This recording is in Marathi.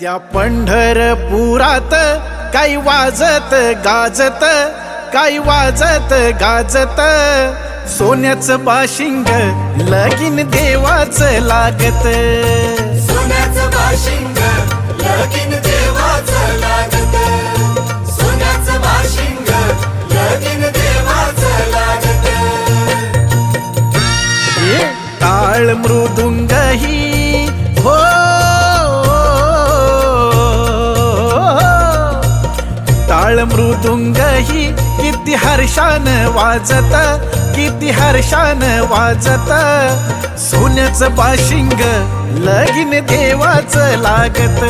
त्या पंढरपुरात काही वाजत गाजत काही वाजत गाजत? सोन्याचं बाशिंग लगीन देवाचं लागत. सोन्याचं बाशिंग लगीन देवाचं लागत. सोन्याचं बाशिंग लगीन देवाचं लागत. टाळ मृदुंग हो टाळ मृदुंग ही किती हर्षान वाजत किती हर्षान वाजत. सोन्याचं बाशिंग लगीन देवाचं लागत.